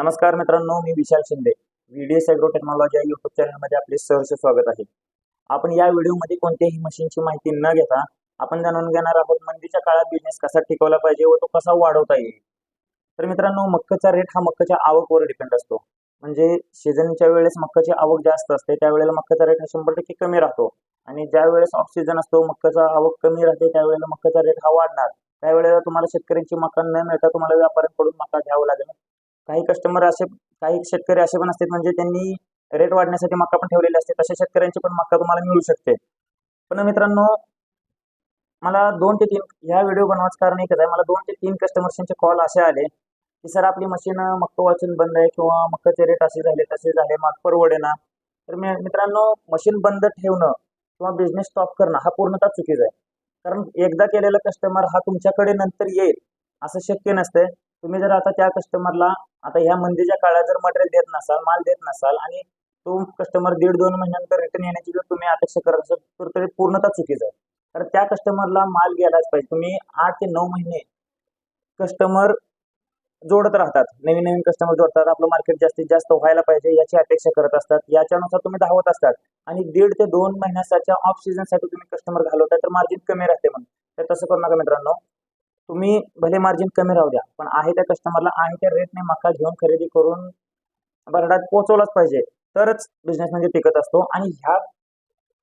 नमस्कार मित्रांनो मी Vishal Shinde. VDS agro technology या युट्यूब चॅनलमध्ये आपले सहर्ष स्वागत आहे. आपण या व्हिडिओमध्ये कोणत्याही मशीनची माहिती न घेता आपण जाणून घेणार आहोत मंदीच्या काळात बिझनेस कसा टिकवला पाहिजे व तो कसा वाढवता येईल. तर मित्रांनो मक्काचा रेट हा मक्काच्या आवकवर डिपेंड असतो. म्हणजे सीझनच्या वेळेस मक्काची आवक जास्त असते त्यावेळेला मक्काचा रेट हा शंभर टक्के कमी राहतो. आणि ज्या वेळेस ऑफ सीझन असतो मक्काचा आवक कमी राहते त्यावेळेला मक्काचा रेट हा वाढणार. त्यावेळेला तुम्हाला शेतकऱ्यांची मका न मिळता तुम्हाला व्यापाऱ्यांकडून मका घ्यावं लागेल. काही कस्टमर असे काही शेतकरी असे पण असतात म्हणजे त्यांनी रेट वाढण्यासाठी मक्का पण ठेवलेले असते. तशा शेतकऱ्यांची पण मक्का तुम्हाला मिळू शकते. पण मित्रांनो मला दोन ते तीन ह्या व्हिडिओ बनवायचं कारण एकच आहे. मला दोन ते तीन कस्टमर्सचे कॉल असे आले की सर आपली मशीन मक्का वाचून बंद आहे किंवा मक्काचे रेट असे झाले तसे झाले मग परवडे ना. तर मी मित्रांनो मशीन बंद ठेवणं किंवा बिझनेस स्टॉप करणं हा पूर्णतः चुकीचा आहे. कारण एकदा केलेला कस्टमर हा तुमच्याकडे नंतर येईल. असं शक्य नसतंय. तुम्ही जर आता त्या कस्टमरला आता ह्या मंदीच्या काळात जर मटेरियल देत नसाल माल देत नसाल आणि तो कस्टमर दीड दोन महिन्यानंतर रिटर्न येण्याची जर तुम्ही अपेक्षा करत असाल तर पूर्णतः चुकीचं आहे. तर त्या कस्टमरला माल गेलाच पाहिजे. तुम्ही आठ ते नऊ महिने कस्टमर जोडत राहतात. नवीन नवीन कस्टमर जोडतात. आपलं मार्केट जास्तीत जास्त व्हायला पाहिजे याची अपेक्षा करत असतात. याच्यानुसार तुम्ही धावत असतात. आणि दीड ते दोन महिन्याच्या ऑफ सीझनसाठी तुम्ही कस्टमर घालवताय तर मार्जिन कमी राहते म्हणून. तर तसं करू नका मित्रांनो. तुम्ही भले मार्जिन कमी राहू द्या पण आहे त्या कस्टमरला आहे त्या रेटने मका घेऊन खरेदी करून बरडात पोहोचवलाच पाहिजे. तरच बिझनेस म्हणजे टिकत असतो. आणि ह्या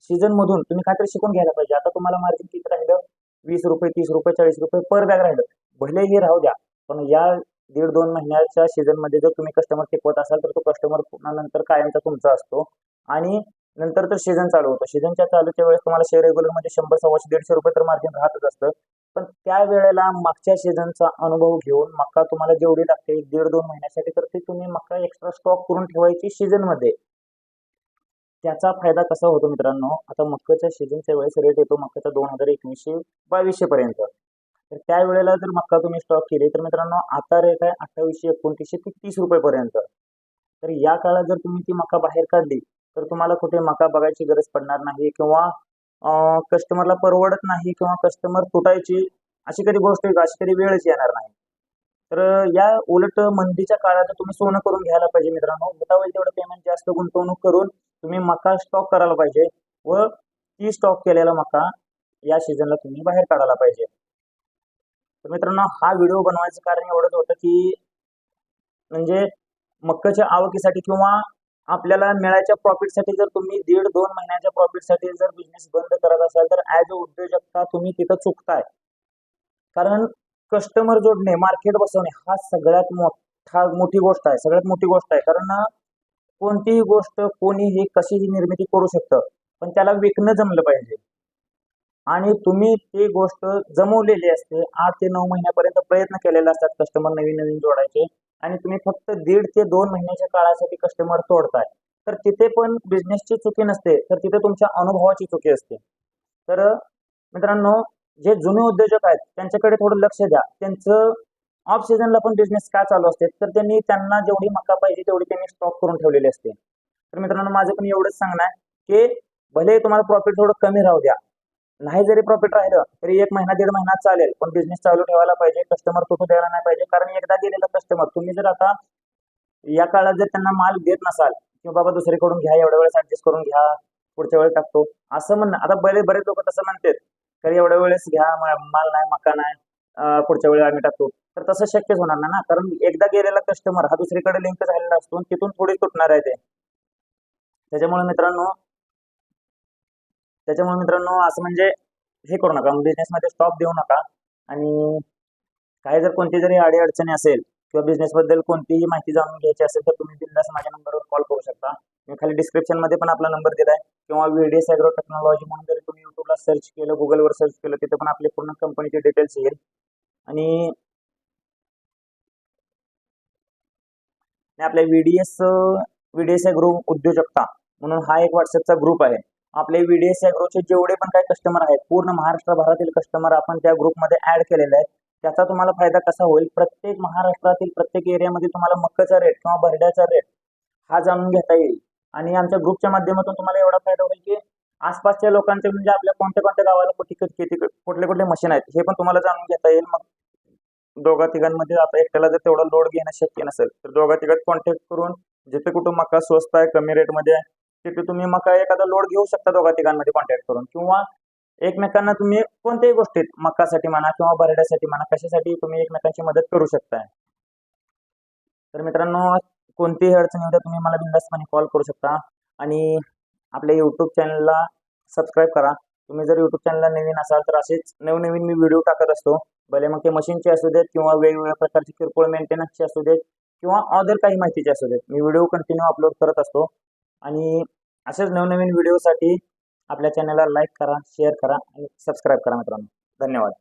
सीझन मधून तुम्ही काहीतरी शिकून घ्यायला पाहिजे. आता तुम्हाला मार्जिन किती राहिलं? वीस रुपये तीस रुपये चाळीस रुपये पर बॅग राहिलं. भले हे राहू द्या पण या दीड दोन महिन्याच्या सीझनमध्ये जर तुम्ही कस्टमर टिकवत असाल तर तो कस्टमर पुन्हा नंतर कायमचा तुमचा असतो. आणि नंतर तर सीझन चालू होतं. सीझनच्या चालूच्या वेळेस तुम्हाला शेअर रेग्युलरमध्ये शंभर सव्वाशे दीडशे रुपये तर मार्जिन राहतच असतं. पण त्या वेळेला मागच्या सीझनचा अनुभव घेऊन मक्का तुम्हाला जेवढी लागते एक दीड दोन महिन्यासाठी तर ती तुम्ही मक्का एक्स्ट्रा स्टॉक करून ठेवायची सीझनमध्ये त्याचा फायदा कसा होतो मित्रांनो? आता मक्काच्या सीझनच्या वेळेस रेट येतो मक्काचा दोन हजार एकवीसशे बावीसशे पर्यंत. तर त्या वेळेला जर मक्का तुम्ही स्टॉक केली तर मित्रांनो आता रेट आहे अठ्ठावीसशे एकोणतीसशे ते तीस रुपयेपर्यंत तर या काळात जर तुम्ही ती मका बाहेर काढली तर तुम्हाला कुठे मका बघायची गरज पडणार नाही किंवा कस्टमरला परवडत नाही किंवा कस्टमर तुटायची अशी कधी गोष्ट अशी कधी वेळच येणार नाही. तर या उलट मंदीच्या काळात तुम्ही सोनं करून घ्यायला पाहिजे मित्रांनो. होता होईल तेवढं पेमेंट जास्त गुंतवणूक करून तुम्ही मका स्टॉक करायला पाहिजे व ती स्टॉक केलेला मका या सीझनला तुम्ही बाहेर काढायला पाहिजे. तर मित्रांनो हा व्हिडिओ बनवायचं कारण एवढंच होतं की म्हणजे मक्काच्या आवकीसाठी किंवा आपल्याला मिळायच्या प्रॉफिटसाठी जर तुम्ही दीड दोन महिन्याच्या प्रॉफिटसाठी जर बिझनेस बंद करत असाल तर ॲज अ उद्योजकता तुम्ही तिथं चुकताय. कारण कस्टमर जोडणे मार्केट बसवणे हा सगळ्यात मोठा मोठी गोष्ट आहे सगळ्यात मोठी गोष्ट आहे. कारण कोणतीही गोष्ट कोणीही कशीही निर्मिती करू शकतं पण त्याला विकणं जमलं पाहिजे. आणि तुम्ही ती गोष्ट जमवलेली असते आठ ते नऊ महिन्यापर्यंत प्रयत्न केलेले असतात कस्टमर नवीन नवीन जोडायचे. आणि तुम्ही फक्त दीड ते दोन महिन्याच्या काळासाठी कस्टमर तोडताय. तर तिथे पण बिझनेसची चुकी नसते तर तिथे तुमच्या अनुभवाची चुकी असते. तर मित्रांनो जे जुने उद्योजक आहेत त्यांच्याकडे थोडं लक्ष द्या. त्यांचं ऑफ सीझनला पण बिझनेस का चालू असते? तर त्यांनी त्यांना जेवढी मका पाहिजे तेवढी त्यांनी स्टॉक करून ठेवलेली असते. तर मित्रांनो माझं पण एवढंच सांगणं आहे की भले तुम्हाला प्रॉफिट थोडं कमी राहू द्या नाही जरी प्रॉफिट राहिलं तरी एक महिना दीड महिना चालेल. पण बिझनेस चालू ठेवायला पाहिजे कस्टमर तुटू द्यायला नाही पाहिजे. कारण एकदा गेलेला कस्टमर तुम्ही जर आता या काळात जर त्यांना माल देत नसाल किंवा बाबा दुसरीकडून घ्या एवढ्या वेळेस ऍडजस्ट करून घ्या पुढच्या वेळेस टाकतो. असं म्हणणं आता बरे बरेच लोक तसं म्हणतात. तर एवढ्या वेळेस घ्या माल नाही मका नाही पुढच्या वेळेस आम्ही टाकतो. तर तसं शक्यच होणार नाही ना. कारण एकदा गेलेला कस्टमर हा दुसरीकडे लिंक झालेला असतो तिथून थोडी तुटणार आहे ते. त्याच्यामुळे मित्रांनो त्याच्यामुळे मित्रांनो असं म्हणजे हे करू नका. म्हणजे बिझनेसमध्ये स्टॉप देऊ नका. आणि काही जर कोणती जरी अडीअडचणी असेल किंवा बिझनेसबद्दल कोणतीही माहिती जाणून घ्यायची असेल तर तुम्ही बिंदास माझ्या नंबरवर कॉल करू शकता. मी खाली डिस्क्रिप्शनमध्ये पण आपला नंबर दिलाय. किंवा व्हिडीएस ॲग्रो टेक्नॉलॉजी म्हणून जरी तुम्ही युट्यूबला सर्च केलं गुगलवर सर्च केलं तिथे पण आपली पूर्ण कंपनीचे डिटेल्स येईल. आणि आपल्या व्हीडीएस व्हीडीएस ॲग्रो उद्योजकता म्हणून हा एक व्हॉट्सअपचा ग्रुप आहे. आपले व्हीडीएस ॲग्रोचे जेवढे पण काही कस्टमर आहेत पूर्ण महाराष्ट्रभरातील कस्टमर आपण त्या ग्रुपमध्ये ऍड केलेले आहेत. त्याचा तुम्हाला फायदा कसा होईल? प्रत्येक महाराष्ट्रातील प्रत्येक एरियामध्ये तुम्हाला मक्काचा रेट किंवा बरड्याचा रेट हा जाणून घेता येईल. आणि आमच्या ग्रुपच्या माध्यमातून तुम्हाला एवढा फायदा होईल की आसपासच्या लोकांचे म्हणजे आपल्या कोणत्या कोणत्या गावाला कुठे किती कुठले कुठले मशीन आहेत हे पण तुम्हाला जाणून घेता येईल. मग दोघा तिघांमध्ये आता एकट्याला जर तेवढा लोड घेणं शक्य नसेल तर दोघा तिघात कॉन्टॅक्ट करून जिथे कुठं मका स्वस्त आहे कमी रेटमध्ये आहे तिथे तुम्ही मका एखादा लोड घेऊ शकता दोघा तिघांमध्ये कॉन्टॅक्ट करून. किंवा एकमेकांना तुम्ही कोणत्याही गोष्टीत मकासाठी म्हणा किंवा बरड्यासाठी म्हणा कशासाठी तुम्ही एकमेकांची मदत करू शकताय. तर मित्रांनो कोणतीही अडचण येऊ तुम्ही मला बिंदास्तपणे कॉल करू शकता. आणि आपल्या यूट्यूब चॅनलला सबस्क्राईब करा. तुम्ही जर यूट्यूब चॅनलला नवीन असाल तर असेच नवनवीन मी व्हिडिओ टाकत असतो. भले मग ते मशीनचे असू देत किंवा वेगवेगळ्या प्रकारचे किरकोळ मेंटेनन्सचे असू देत किंवा अदर काही माहितीचे असू देत मी व्हिडिओ कंटिन्यू अपलोड करत असतो. आणि असेच नवनवीन व्हिडिओसाठी आपल्या चॅनलला लाईक करा शेअर करा आणि सबस्क्राईब करा मित्रांनो. धन्यवाद.